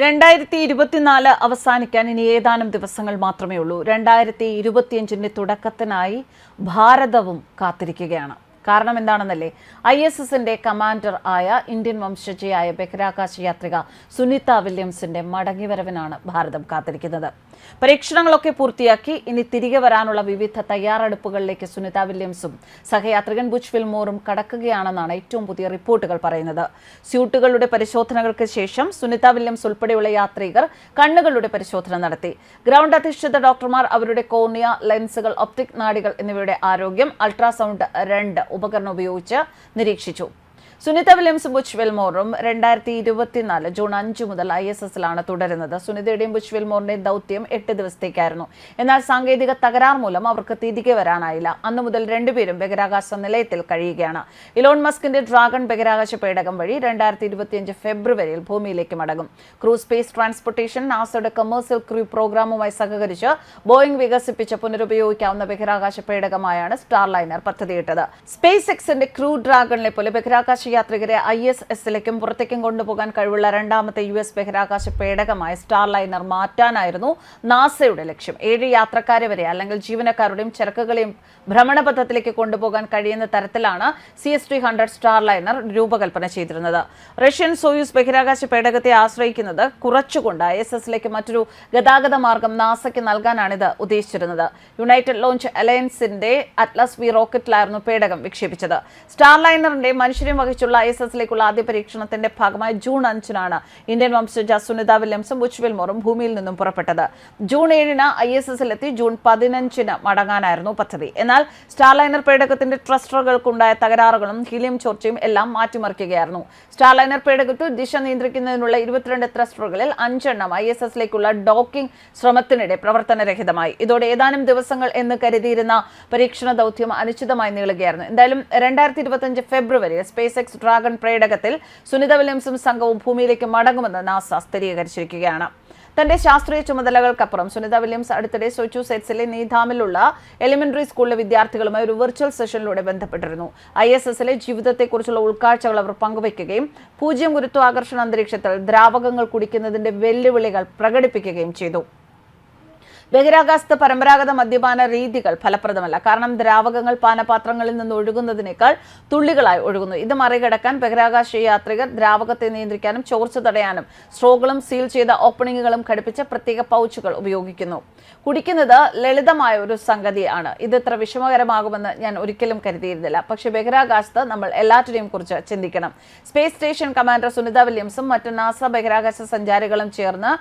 രണ്ടായിരത്തി ഇരുപത്തിനാല് അവസാനിക്കാൻ ഇനി ഏതാനും ദിവസങ്ങൾ മാത്രമേ ഉള്ളൂ. രണ്ടായിരത്തി ഇരുപത്തിയഞ്ചിന്റെ തുടക്കത്തിനായി ഭാരതവും കാത്തിരിക്കുകയാണ്. കാരണം എന്താണെന്നല്ലേ? ഐ എസ് എസിന്റെ കമാൻഡർ ആയ ഇന്ത്യൻ വംശജയായ ബഹിരാകാശ യാത്രിക സുനിത വില്യംസിന്റെ മടങ്ങിവരവിനാണ് ഭാരതം കാത്തിരിക്കുന്നത്. പരീക്ഷണങ്ങളൊക്കെ പൂർത്തിയാക്കി ഇനി തിരികെ വരാനുള്ള വിവിധ തയ്യാറെടുപ്പുകളിലേക്ക് സുനിത വില്യംസും സഹയാത്രികൻ ബുച്ച് ഫിൽമോറും കടക്കുകയാണെന്നാണ് ഏറ്റവും പുതിയ റിപ്പോർട്ടുകൾ പറയുന്നത്. സ്യൂട്ടുകളുടെ പരിശോധനകൾക്ക് ശേഷം സുനിത വില്യംസ് ഉൾപ്പെടെയുള്ള യാത്രികർ കണ്ണുകളുടെ പരിശോധന നടത്തി. ഗ്രൗണ്ട് അധിഷ്ഠിത ഡോക്ടർമാർ അവരുടെ കോർണിയ ലെൻസുകൾ ഒപ്റ്റിക് നാടികൾ എന്നിവയുടെ ആരോഗ്യം അൾട്രാസൗണ്ട് രണ്ട് ഉപകരണം ഉപയോഗിച്ച് നിരീക്ഷിച്ചു. സുനിത വില്യംസ് ബുച്ച് വിൽമോറും രണ്ടായിരത്തി ഇരുപത്തിനാല് ജൂൺ അഞ്ച് മുതൽ ഐ എസ് എസിലാണ് തുടരുന്നത്. സുനിതയുടെയും ബുച്ച് വിൽമോറിന്റെയും ദൗത്യം എട്ട് ദിവസത്തേക്കായിരുന്നു. എന്നാൽ സാങ്കേതിക തകരാർ മൂലം അവർക്ക് തിരികെ വരാനായില്ല. അന്നു മുതൽ രണ്ടുപേരും ബഹിരാകാശ നിലയത്തിൽ കഴിയുകയാണ്. ഇലോൺ മസ്കിന്റെ ഡ്രാഗൺ ബഹിരാകാശ പേടകം വഴി രണ്ടായിരത്തി ഇരുപത്തിയഞ്ച് ഫെബ്രുവരിയിൽ ഭൂമിയിലേക്ക് മടങ്ങും. ക്രൂ സ്പേസ് ട്രാൻസ്പോർട്ടേഷൻ നാസയുടെ കമേഴ്സ്യൽ ക്രൂ പ്രോഗ്രാമുമായി സഹകരിച്ച് ബോയിംഗ് വികസിപ്പിച്ച പുനരുപയോഗിക്കാവുന്ന ബഹിരാകാശ പേടകമായാണ് സ്റ്റാർലൈനർ പദ്ധതിയിട്ടത്. സ്പേസ് എക്സിന്റെ ക്രൂ ഡ്രാഗണിലെ പോലെ ബഹിരാകാശ യാത്രികരെ ഐ എസ് എസിലേക്കും പുറത്തേക്കും കൊണ്ടുപോകാൻ കഴിവുള്ള രണ്ടാമത്തെ യു എസ് ബഹിരാകാശ പേടകമായ സ്റ്റാർ ലൈനർ മാറ്റാനായിരുന്നു നാസയുടെ ലക്ഷ്യം. ഏഴ് യാത്രക്കാരെ വരെ അല്ലെങ്കിൽ ജീവനക്കാരുടെയും ചരക്കുകളെയും ഭ്രമണപഥത്തിലേക്ക് കൊണ്ടുപോകാൻ കഴിയുന്ന തരത്തിലാണ് C S T hundred Starliner രൂപകൽപ്പന ചെയ്തിരുന്നത്. റഷ്യൻ സോയൂസ് ബഹിരാകാശ പേടകത്തെ ആശ്രയിക്കുന്നത് കുറച്ചുകൊണ്ട് ഐ എസ് എസിലേക്ക് മറ്റൊരു ഗതാഗത മാർഗം നാസയ്ക്ക് നൽകാനാണ് ഇത് ഉദ്ദേശിച്ചിരുന്നത്. യുണൈറ്റഡ് ലോഞ്ച് അലയൻസിന്റെ അറ്റ്ലസ് വി റോക്കറ്റിലായിരുന്നു പേടകം വിക്ഷേപിച്ചത്. സ്റ്റാർ ലൈനറിന്റെ മനുഷ്യരെ വഹിച്ചുള്ള ഐ എസ് എസിലേക്കുള്ള ആദ്യ പരീക്ഷണത്തിന്റെ ഭാഗമായി ജൂൺ അഞ്ചിനാണ് ഇന്ത്യൻ വംശജ സുനിത വില്യംസും ബുച്ച് വിൽമോറും ഭൂമിയിൽ നിന്നും പുറപ്പെട്ടത്. ജൂൺ ഏഴിന് ഐ എസ് എസിലെത്തി ജൂൺ പതിനഞ്ചിന് മടങ്ങാനായിരുന്നു പദ്ധതി. എന്നാൽ സ്റ്റാർലൈനർ പേടകത്തിന്റെ ട്രസ്റ്ററുകൾക്കുണ്ടായ തകരാറുകളും ഹീലിയം ചോർച്ചയും എല്ലാം മാറ്റിമറിക്കുകയായിരുന്നു. സ്റ്റാർലൈനർ പേടകത്തിൽ ദിശ നിയന്ത്രിക്കുന്നതിനുള്ള ഇരുപത്തിരണ്ട് ത്രസ്റ്ററുകളിൽ അഞ്ചെണ്ണം ഐ എസ് എസിലേക്കുള്ള ഡോക്കിംഗ് ശ്രമത്തിനിടെ പ്രവർത്തനരഹിതമായി. ഇതോടെ ഏതാനും ദിവസങ്ങൾ എന്ന് കരുതിയിരുന്ന പരീക്ഷണ ദൗത്യം അനിശ്ചിതമായി നീളുകയായിരുന്നു. എന്തായാലും രണ്ടായിരത്തി ഇരുപത്തിയഞ്ച് ഫെബ്രുവരിയിൽ സ്പേസ് എക്സ് ഡ്രാഗൺ പ്രേടകത്തിൽ സുനിത വില്യംസും സംഘവും ഭൂമിയിലേക്ക് മടങ്ങുമെന്ന് നാസ സ്ഥിരീകരിച്ചിരിക്കുകയാണ്. തന്റെ ശാസ്ത്രീയ ചുമതലകൾക്കപ്പുറം സുനിത വില്യംസ് അടുത്തിടെ സൊച്ചൂസെറ്റ്സിലെ നീധാമിലുള്ള എലിമെന്ററി സ്കൂളിലെ വിദ്യാർത്ഥികളുമായി ഒരു വെർച്വൽ സെഷനിലൂടെ ബന്ധപ്പെട്ടിരുന്നു. ഐ എസ് എസിലെ ജീവിതത്തെക്കുറിച്ചുള്ള ഉൾക്കാഴ്ചകൾ അവർ പങ്കുവയ്ക്കുകയും പൂജ്യം ഗുരുത്വാകർഷണ അന്തരീക്ഷത്തിൽ ദ്രാവകങ്ങൾ കുടിക്കുന്നതിന്റെ വെല്ലുവിളികൾ പ്രകടിപ്പിക്കുകയും ചെയ്തു. ബഹിരാകാശത്ത് പരമ്പരാഗത മദ്യപാന രീതികൾ ഫലപ്രദമല്ല. കാരണം ദ്രാവകങ്ങൾ പാനപാത്രങ്ങളിൽ നിന്ന് ഒഴുകുന്നതിനേക്കാൾ തുള്ളികളായി ഒഴുകുന്നു. ഇത് മറികടക്കാൻ ബഹിരാകാശ യാത്രികർ ദ്രാവകത്തെ നിയന്ത്രിക്കാനും ചോർച്ച തടയാനും സ്ട്രോകളും സീൽ ചെയ്ത ഓപ്പണിങ്ങുകളും ഘടിപ്പിച്ച പ്രത്യേക പൗച്ചുകൾ ഉപയോഗിക്കുന്നു. കുടിക്കുന്നത് ലളിതമായ ഒരു സംഗതിയാണ്. ഇത് ഇത്ര വിഷമകരമാകുമെന്ന് ഞാൻ ഒരിക്കലും കരുതിയിരുന്നില്ല. പക്ഷെ ബഹിരാകാശത്ത് നമ്മൾ എല്ലാറ്റിനെയും കുറിച്ച് ചിന്തിക്കണം. സ്പേസ് സ്റ്റേഷൻ കമാൻഡർ സുനിത വില്യംസും മറ്റ് നാസ ബഹിരാകാശ സഞ്ചാരികളും ചേർന്ന്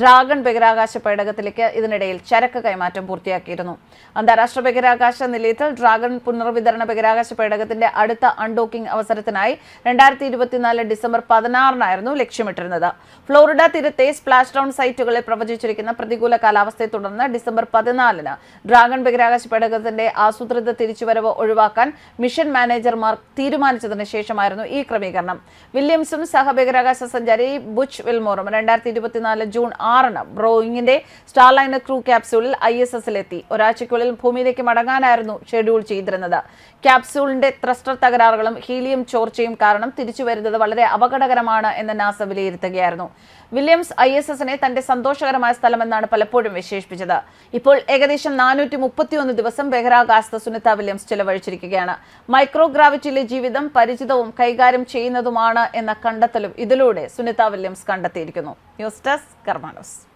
ഡ്രാഗൺ ബഹിരാകാശ പേടകത്തിലേക്ക് ഇതിനിടയിൽ ചരക്ക് കൈമാറ്റം പൂർത്തിയാക്കിയിരുന്നു. അന്താരാഷ്ട്ര ബഹിരാകാശ നിലയത്തിൽ ഡ്രാഗൺ പുനർവിതരണ ബഹിരാകാശ പേടകത്തിന്റെ അടുത്ത അൺഡോക്കിംഗ് അവസരത്തിനായി രണ്ടായിരത്തി ഇരുപത്തിനാല് ഡിസംബർ പതിനാറിനായിരുന്നു ലക്ഷ്യമിട്ടിരുന്നത്. ഫ്ലോറിഡ തീരത്തെ സ്പ്ലാഷ് ഡൗൺ സൈറ്റുകളിൽ പ്രവചിച്ചിരിക്കുന്ന പ്രതികൂല കാലാവസ്ഥയെ തുടർന്ന് ഡിസംബർ പതിനാലിന് ഡ്രാഗൺ ബഹിരാകാശ പേടകത്തിന്റെ ആസൂത്രിത തിരിച്ചുവരവ് ഒഴിവാക്കാൻ മിഷൻ മാനേജർമാർ തീരുമാനിച്ചതിന് ശേഷമായിരുന്നു ഈ ക്രമീകരണം. വില്യംസും സഹബഹിരാകാശ സഞ്ചാരി ബുച്ച് വിൽമോറും രണ്ടായിരത്തി ഇരുപത്തിനാല് ജൂൺ ആറിന് ബ്രോയിങ്ങിന്റെ സ്റ്റാർലൈനർ ക്രൂ ക്യാപ്സ്യൂളിൽ ഐ എസ് എസിലെത്തി. ഒരാഴ്ചയ്ക്കുള്ളിൽ ഭൂമിയിലേക്ക് മടങ്ങാനായിരുന്നു ഷെഡ്യൂൾ ചെയ്തിരുന്നത്. ക്യാപ്സൂളിന്റെ ത്രസ്റ്റർ തകരാറുകളും ഹീലിയം ചോർച്ചയും കാരണം തിരിച്ചുവരുന്നത് വളരെ അപകടകരമാണ് എന്ന് നാസ വിലയിരുത്തുകയായിരുന്നു. വില്യംസ് ഐ എസ് എസിനെ തന്റെ സന്തോഷകരമായ സ്ഥലമെന്നാണ് പലപ്പോഴും വിശേഷിപ്പിച്ചത്. ഇപ്പോൾ ഏകദേശം നാനൂറ്റി മുപ്പത്തിയൊന്ന് ദിവസം ബഹിരാകാശത്ത് സുനിത വില്യംസ് ചിലവഴിച്ചിരിക്കുകയാണ്. മൈക്രോഗ്രാവിറ്റിയിലെ ജീവിതം പരിചിതവും കൈകാര്യം ചെയ്യുന്നതുമാണ് എന്ന കണ്ടെത്തലും ഇതിലൂടെ സുനിത വില്യംസ് കണ്ടെത്തിയിരിക്കുന്നു. News desk കർമാനോസ്.